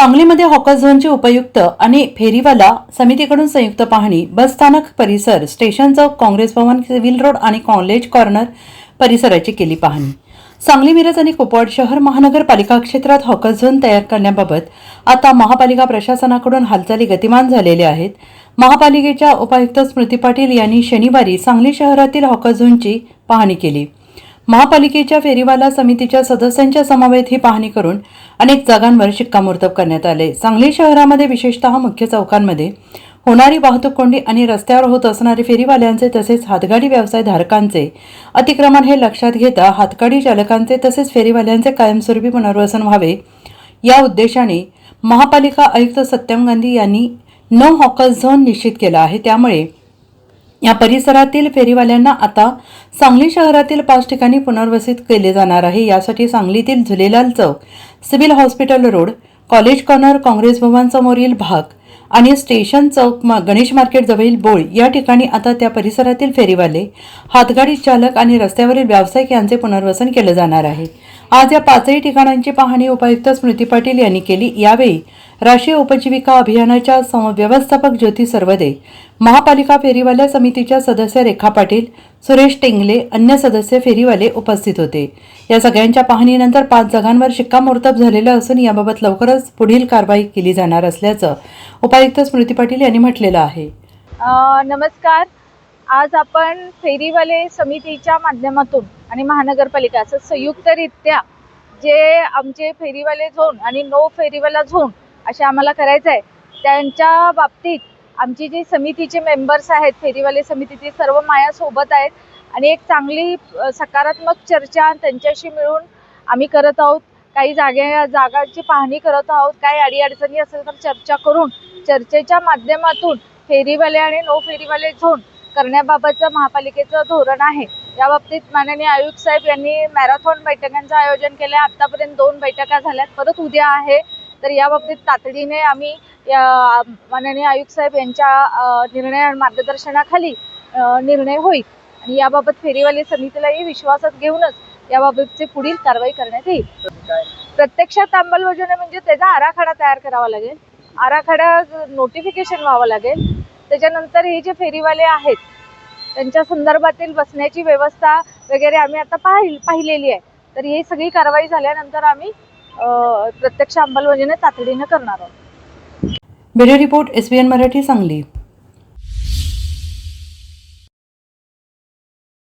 सांगलीमध्ये हॉकर झोनची उपयुक्त आणि फेरीवाला समितीकडून संयुक्त पाहणी बसस्थानक परिसर स्टेशन चौक काँग्रेस भवन सिव्हिल रोड आणि कॉलेज कॉर्नर परिसराची केली पाहणी. सांगली मिरज आणि कुपवाड शहर महानगरपालिका क्षेत्रात हॉकर झोन तयार करण्याबाबत आता महापालिका प्रशासनाकडून हालचाली गतिमान झालेल्या आहेत. महापालिकेच्या उपायुक्त स्मृती पाटील यांनी शनिवारी सांगली शहरातील हॉकर झोनची पाहणी केली. महापालिकेच्या फेरीवाला समितीच्या सदस्यांच्या समवेत ही पाहणी करून अनेक जागांवर शिक्कामोर्तब करण्यात आले. सांगली शहरामध्ये विशेषतः मुख्य चौकांमध्ये होणारी वाहतूक कोंडी आणि रस्त्यावर होत असणारे फेरीवाल्यांचे तसेच हातगाडी व्यवसाय धारकांचे अतिक्रमण हे लक्षात घेता हातगाडी चालकांचे तसेच फेरीवाल्यांचे कायमस्वरूपी पुनर्वसन व्हावे या उद्देशाने महापालिका आयुक्त सत्यम गांधी यांनी नो हॉकल झोन निश्चित केला आहे. त्यामुळे या परिसरातील फेरीवाल्यांना आता सांगली शहरातील पाच ठिकाणी पुनर्वसित केले जाणार आहे. यासाठी सांगलीतील झुलेलाल चौक civil hospital road college corner Congress भवन समोरील भाग आणि स्टेशन चौक मा- गणेश मार्केट जवळील बोळ या ठिकाणी आता त्या परिसरातील फेरीवाले हातगाडी चालक आणि रस्त्यावरील व्यावसायिक यांचे पुनर्वसन केले जाणार आहे. आज या पाचही ठिकाणांची पाहणी उपायुक्त स्मृती पाटील यांनी केली. यावेळी राष्ट्रीय उपजीविका अभियानाच्या सम- व्यवस्थापक ज्योती सर्वदे महापालिका फेरीवाल्या समितीच्या सदस्य रेखा पाटील सुरेश टेंगले अन्य सदस्य फेरीवाले उपस्थित होते. या सगळ्यांच्या पाहणीनंतर पाच जागांवर शिक्कामोर्तब झालेलं असून याबाबत लवकरच पुढील कारवाई केली जाणार असल्याचं उपायुक्त स्मृती पाटील यांनी म्हटलेलं आहे. नमस्कार. आज आपण फेरीवाले समितीच्या माध्यमातून आणि महानगरपालिका असं संयुक्तरित्या जे आमचे फेरीवाले झोन आणि नो फेरीवाला झोन असे आम्हाला करायचं आहे त्यांच्या बाबतीत आमची जी समितीचे मेंबर्स आहेत फेरीवाले समितीचे सर्व माया सोबत आहेत. आणि एक चांगली सकारात्मक चर्चा त्यांच्याशी मिळून आम्ही करत आहोत. काही जागे जागांची पाहणी करत आहोत. काही अडीअडचणी असेल तर चर्चा करून चर्चेच्या माध्यमातून फेरीवाले आणि नो फेरीवाले झोन करण्याबाबतचं महापालिकेचं धोरण आहे. या बाबतीत माननीय आयुक्त साहेब यांनी मॅरेथॉन बैठकांचं आयोजन केलं आहे आत्तापर्यंत दोन बैठका झाल्यात. परत उद्या आहे. तर या बाबतीत तातडीने आम्ही या माननीय आयुक्त साहेब यांच्या निर्णय मार्गदर्शनाखाली निर्णय होईल. आणि याबाबत फेरीवाली समितीलाही विश्वासात घेऊनच याबाबतची पुढील कारवाई करण्यात येईल. प्रत्यक्षात अंमलबजावणी म्हणजे त्याचा आराखडा तयार करावा लागेल. आराखडा नोटिफिकेशन व्हावं लागेल. त्याच्यानंतर हे जे फेरीवाले आहेत त्यांच्या संदर्भातील बसण्याची व्यवस्था वगैरे आम्ही आता पाहिल पाहिलेली आहे. तर ही सगळी कारवाई झाल्यानंतर आम्ही प्रत्यक्ष अंमलबजावणी तातडीनं करणार आहोत. Video report SBN Marathi Sangli.